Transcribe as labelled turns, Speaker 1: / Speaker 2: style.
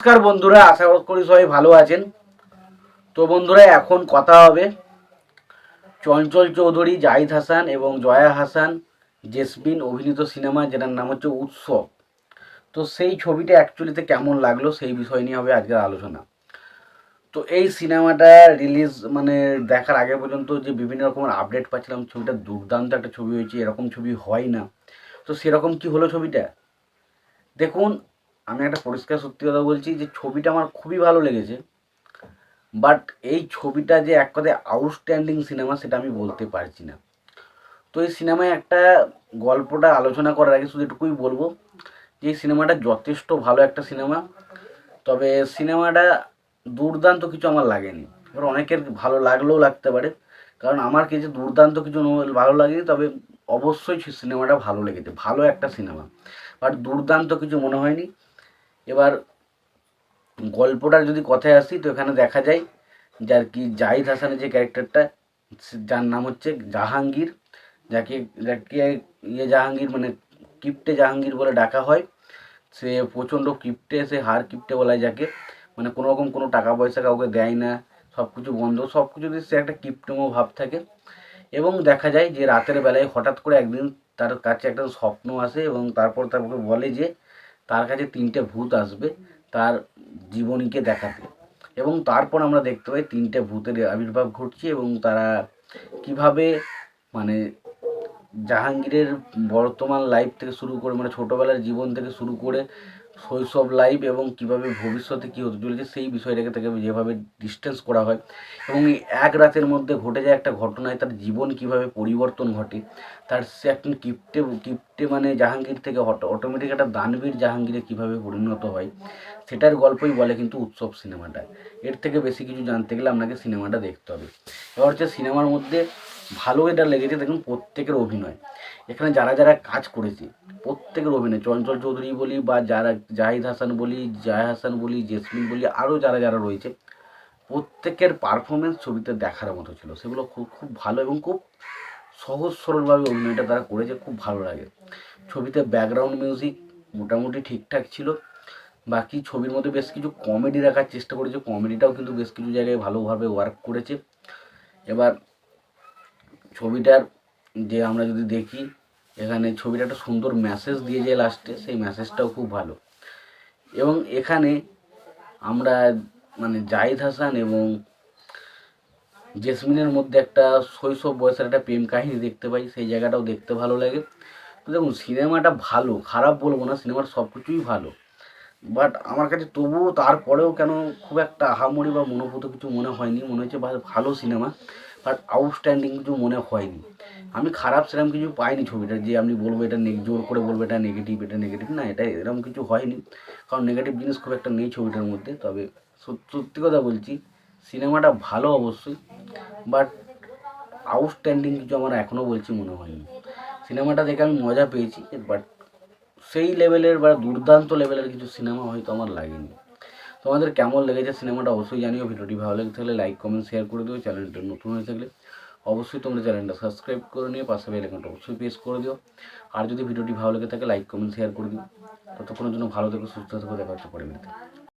Speaker 1: নমস্কার বন্ধুরা, আশা করি সবাই ভালো আছেন। তো বন্ধুরা, এখন কথা হবে চঞ্চল চৌধুরী, জাহিদ হাসান এবং জয়া হাসান, জেসমিন অভিনীত সিনেমা, যেটার নাম হচ্ছে উৎসব। তো সেই ছবিটা অ্যাকচুয়ালিতে কেমন লাগল, সেই বিষয় নিয়ে হবে আজকের আলোচনা। তো এই সিনেমাটা রিলিজ মানে দেখার আগে পর্যন্ত যে বিভিন্ন রকমের আপডেট পাচ্ছিলাম, ছবিটা দুর্দান্ত একটা ছবি হয়েছে, এরকম ছবি হয় না। তো সেরকম কি হলো ছবিটা? দেখুন আমি একটা পরিষ্কার সত্যি কথা বলছি যে ছবিটা আমার খুবই ভালো লেগেছে। বাট এই ছবিটা যে এক কথায় আউটস্ট্যান্ডিং সিনেমা সেটা আমি বলতে পারছি না। তো এই সিনেমায় একটা গল্পটা আলোচনা করার আগে শুধু এটুকুই বলব যে এই সিনেমাটা যথেষ্ট ভালো একটা সিনেমা। তবে সিনেমাটা দুর্দান্ত কিছু আমার লাগেনি। এবার অনেকের ভালো লাগলেও লাগতে পারে। কারণ আমার কিছু দুর্দান্ত কিছু ভালো লাগেনি, তবে অবশ্যই সিনেমাটা ভালো লেগেছে। ভালো একটা সিনেমা। বাট দুর্দান্ত কিছু মনে হয়নি। এবার গল্পটার যদি কথায় আসি, তো এখানে দেখা যায় যার কি জাহিদ হাসানের যে ক্যারেক্টারটা যার নাম হচ্ছে জাহাঙ্গীর, যাকে যাকে ইয়ে জাহাঙ্গীর মানে কিপ্টে জাহাঙ্গীর বলে ডাকা হয়। সে প্রচণ্ড কিপ্টে, সে হার কিপ্টে বলা হয় যাকে। মানে কোনো রকম কোনো টাকা পয়সা কাউকে দেয় না সব কিছু বন্ধ সব কিছুতে সে একটা কিপ্টেমো ভাব থাকে। এবং দেখা যায় যে রাতের বেলায় হঠাৎ করে একদিন তার কাছে একটা স্বপ্ন আসে এবং তারপর তারপরে বলে যে তার কাছে তিনটে ভূত আসবে তার জীবনীকে দেখাতে। এবং তারপর আমরা দেখতে পাই তিনটে ভূতের আবির্ভাব ঘটছে এবং তারা কীভাবে মানে জাহাঙ্গীরের বর্তমান লাইফ থেকে শুরু করে মানে ছোটোবেলার জীবন থেকে শুরু করে শৈশব লাইফ এবং কীভাবে ভবিষ্যতে কী হতে চলেছে সেই বিষয়টাকে তাকে যেভাবে ডিস্টেন্স করা হয় এবং এক রাতের মধ্যে ঘটে যায় একটা ঘটনায় তার জীবন কীভাবে পরিবর্তন ঘটে, তার সে একজন কিপ্টে কিপ্টে মানে জাহাঙ্গীর থেকে অটোমেটিক একটা দানবীর জাহাঙ্গীরে কীভাবে পরিণত হয়, সেটার গল্পই বলে কিন্তু উৎসব সিনেমাটা। এর থেকে বেশি কিছু জানতে গেলে আপনাকে সিনেমাটা দেখতে হবে। এবার হচ্ছে সিনেমার মধ্যে ভালো এটা লেগেছে দেখুন প্রত্যেকের অভিনয়। এখানে যারা যারা কাজ করেছে, প্রত্যেকের অভিনয়, চঞ্চল চৌধুরী বলি বা যারা জাহিদ হাসান বলি জায় হাসান বলি, জেসমিন বলি আরও যারা যারা রয়েছে, প্রত্যেকের পারফরমেন্স ছবিতে দেখার মতো ছিল। সেগুলো খুব খুব ভালো এবং খুব সহজ সরলভাবে অভিনয়টা তারা করেছে, খুব ভালো লাগে। ছবিতে ব্যাকগ্রাউন্ড মিউজিক মোটামুটি ঠিকঠাক ছিল। বাকি ছবির মধ্যে বেশ কিছু কমেডি রাখার চেষ্টা করেছে। কমেডিটাও কিন্তু বেশ কিছু জায়গায় ভালোভাবে ওয়ার্ক করেছে। এবার ছবিটার যে আমরা যদি দেখি, এখানে ছবিটা একটা সুন্দর মেসেজ দিয়ে যায় লাস্টে সেই মেসেজটাও খুব ভালো। এবং এখানে আমরা মানে জাহিদ হাসান এবং জেসমিনের মধ্যে একটা শৈশব বয়সের একটা প্রেম কাহিনী দেখতে পাই, সেই জায়গাটাও দেখতে ভালো লাগে। তো দেখুন, সিনেমাটা ভালো, খারাপ বলব না, সিনেমার সব কিছুই ভালো। বাট আমার কাছে তবুও তারপরেও কেন খুব একটা আহামরি বা মনোভূত কিছু মনে হয়নি। মনে হচ্ছে ভালো সিনেমা বাট আউটস্ট্যান্ডিং কিছু মনে হয়নি। আমি খারাপ সেরকম কিছু পাইনি ছবিটা, যে আমি বলব এটা জোর করে বলব এটা নেগেটিভ এটা নেগেটিভ না, এটা এরকম কিছু হয়নি। কারণ নেগেটিভ জিনিস খুব একটা নেই ছবিটার মধ্যে, তবে সত্যি কথা বলছি সিনেমাটা ভালো অবশ্যই বাট আউটস্ট্যান্ডিং কিছু আমার এখনও বলছি মনে হয়নি। সিনেমাটা দেখে আমি মজা পেয়েছি বাট সেই লেভেলের বা দুর্দান্ত লেভেলের কিছু সিনেমা হয়তো আমার লাগেনি। তোমাদের কেমন লেগেছে সিনেমাটা অবশ্যই জানিও, ভিডিওটি ভালো লেগে থাকলে লাইক কমেন্ট শেয়ার করে দিও চ্যানেলটা নতুন হয়ে থাকলে অবশ্যই তোমরা চ্যানেলটা সাবস্ক্রাইব করে নিয়ে পাশে বেল আইকনটা অবশ্যই প্রেস করে দিও। আর যদি ভিডিওটি ভালো লেগে থাকে লাইক কমেন্ট শেয়ার করে দিও। ততক্ষণের জন্য ভালো থেকো, সুস্থ থেকো, দেখা হচ্ছে পরে